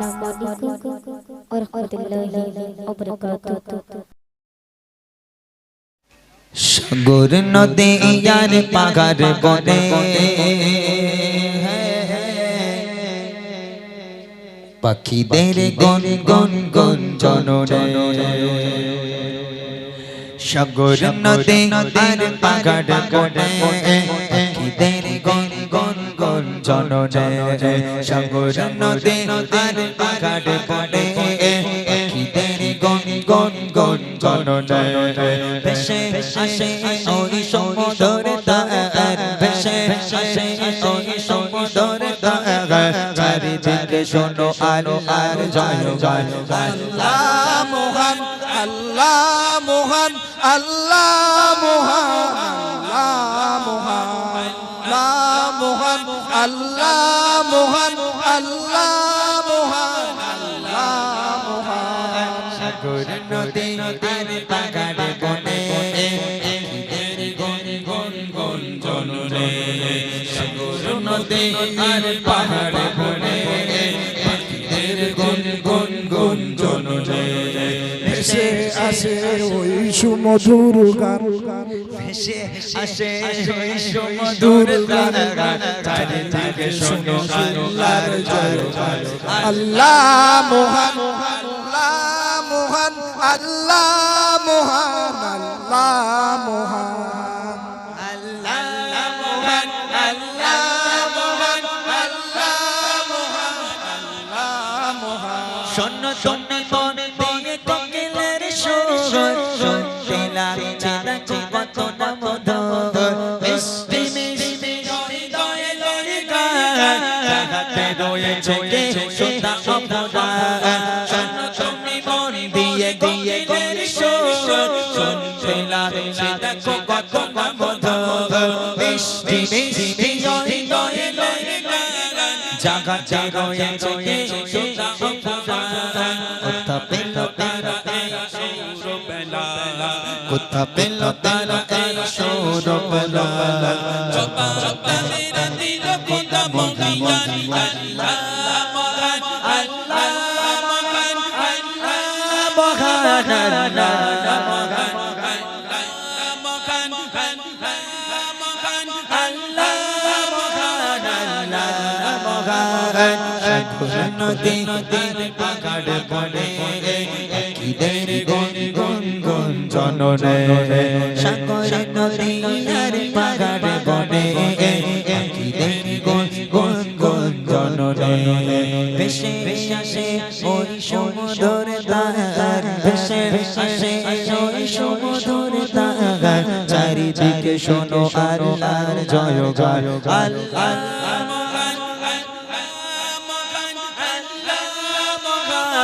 Assalamualaikum warahmatullahi wabarakatuh. সাগর নদী ইয়ার পাগার বনে পাখিদের গন গন গন জননে সাগর নদী আর পাগার বনে পাখিদের গন গন গন জননে সাগর নদী আর গন গন জননে ভেসে আসে ওই সমুদর তার। শোনো আল্লাহর জয় জয়। মোহন, আল্লাহ মোহন আল্লাহ মোহন আল্লাহ মোহন। আল্লাহ মোহন আল্লাহ মোহন আল্লাহ মোহন সাগর নদী আর পাগাড়ে গুন গুন গুন সাগর নদী আর ভেসে আসে ওই সুমধুর গান। ভেসে আসে ওই সমুদর তারা চারিদিকে শোনো আল্লাহর জয় আল্লাহ মহান আল্লাহ মহান আল্লাহ মহান আল্লাহ মোহন। শুনতে লাগছে দেখো কত না মধুর মিষ্টি মিষ্টি হৃদয়ে লয়ে গান জাগাতে রয়েছে কে সুতা অপরাধ শোন, তুমি মন দিয়ে কোকিলের সুর শুনতে লাগছে দেখো কত না মধুর মিষ্টি মিষ্টি হৃদয়ে লয়ে গান জাগাতে রয়েছে কে সুতা অপরাধ কোথা পেল তারা এই সৌরভ লালা জবাব তারা দিল খোদা মহিয়ান আল্লাহ মহান আল্লাহ মহান আল্লাহ মহান আল্লাহ মহান নদী নদীর পাকাড় পড়ে কিদের গন গন গন জননে। সাগর নদী আর বনে। কিদের গন গন গন জননে। ভেসে আসে ওই সমুদর তার। ভেসে আসে ওই সমুদর তার। চারিদিকে শোনো আল্লাহর জয় মহান আল্লাহ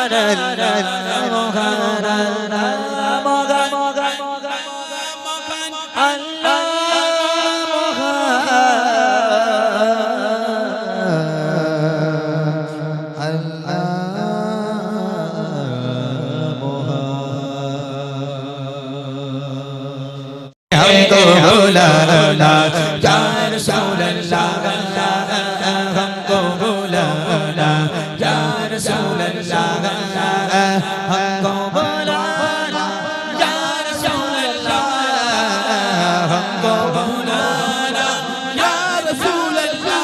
la la la la رسول اللہ ہم کو بلانا یا رسول اللہ ہم کو بلانا یا رسول اللہ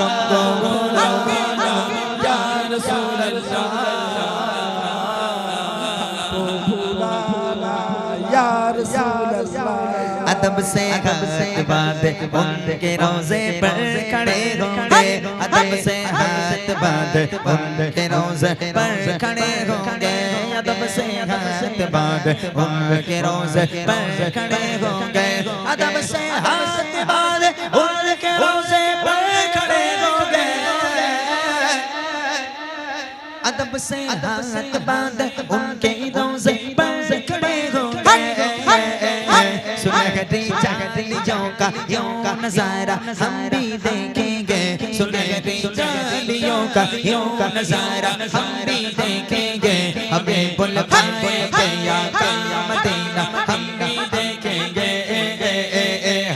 ہم کو بلانا یا رسول اللہ ہم کو بلانا یا رسول अदब से हाथ बांधे उनके रोज़े पर खड़े होंगे। अदब से हाथ बांधे उनके रोज़े पर खड़े होंगे। अदब से हाथ बांधे उनके रोज़े पर खड़े होंगे। अदब से हाथ बांधे उनके रोज़े पर खड़े होंगे। अदब से हाथ बांधे उनके रोज़े पर खड़े होंगे। सुनहरी चालियों का यूं का नजारा हम भी देखेंगे सुनहरी चालियों का यूं का नजारा हम भी देखेंगे हमें बुलवाए गया गया मदीना हम भी देखेंगे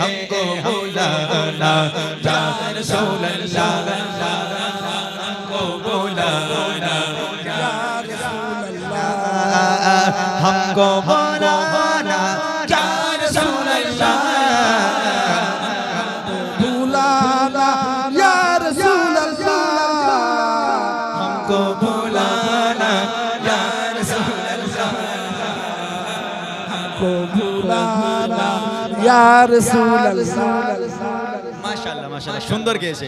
हमको बुलाना या रसूल अल्लाह हमको बोला মাশাআল্লাহ মাশাআল্লাহ। সুন্দর গেয়েছে।